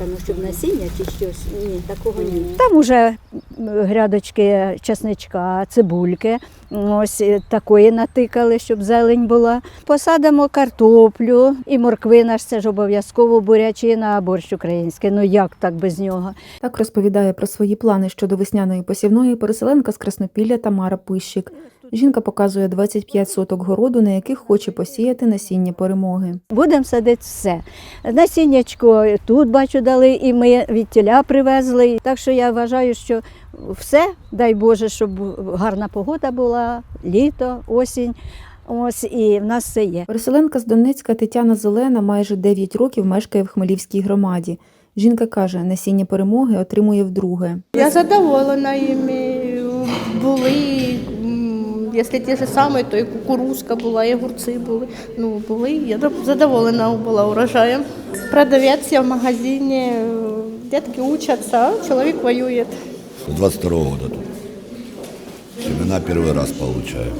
Ну, щоб насіння чи щось. Ні, такого ні. Там уже грядочки чесничка, цибульки. Ось е, такої натикали, щоб зелень була. Посадимо картоплю і морквина ж це ж обов'язково бурячина, а борщ український. Ну як так без нього? Так розповідає про свої плани щодо весняної посівної переселенка з Краснопілля Тамара Пищик. Жінка показує 25 соток городу, на яких хоче посіяти насіння перемоги. Будемо садити все. Насіннячко тут бачу дали, і ми від тіля привезли. Так що я вважаю, що все, дай Боже, щоб гарна погода була, літо, осінь. Ось і в нас все є. Переселенка з Донецька Тетяна Зелена майже 9 років мешкає в Хмелівській громаді. Жінка каже, насіння перемоги отримує вдруге. Я задоволена іми. Були, якщо ті ж самі, то і кукурузка була, і огурці були. Ну, були. Я задоволена була урожаєм. Продавець я в магазині, е, дітки учаться, а чоловік воює. С 22 года тут. Семена первый раз получаю.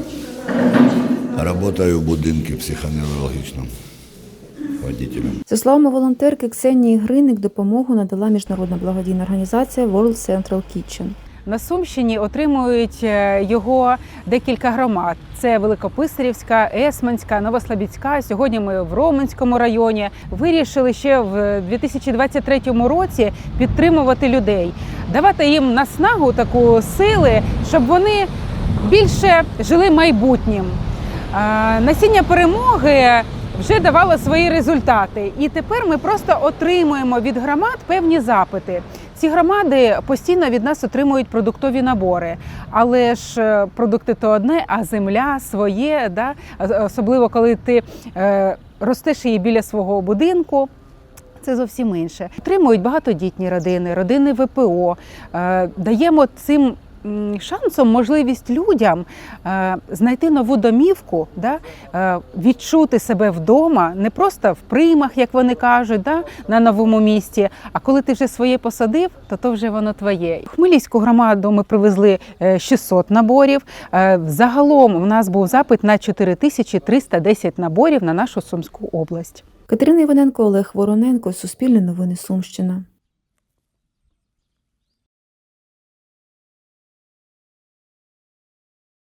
Работаю в будинке психоневрологічному. За словами волонтерки Ксенії Гриник, допомогу надала міжнародна благодійна організація World Central Kitchen. На Сумщині отримують е, його декілька громад. Це Великописарівська, Есманська, Новослобідська. Сьогодні ми в Роменському районі. Вирішили ще в 2023 році підтримувати людей, давати їм наснагу таку сили, щоб вони більше жили майбутнім. Насіння перемоги вже давало свої результати, і тепер ми просто отримуємо від громад певні запити. Ці громади постійно від нас отримують продуктові набори, але ж е, продукти то одне, а земля своє, да? Особливо коли ти е, ростеш її біля свого будинку. Це зовсім інше. Отримують багатодітні родини, родини ВПО. Е, даємо цим шансом можливість людям е, знайти нову домівку, да? е, відчути себе вдома, не просто в приймах, як вони кажуть, да? на новому місці. А коли ти вже своє посадив, то то вже воно твоє. В Хмельницьку громаду ми привезли е, 600 наборів. Е, Загалом у нас був запит на 4310 наборів на нашу Сумську область. Катерина Іваненко, Олег Вороненко, Суспільне новини Сумщина.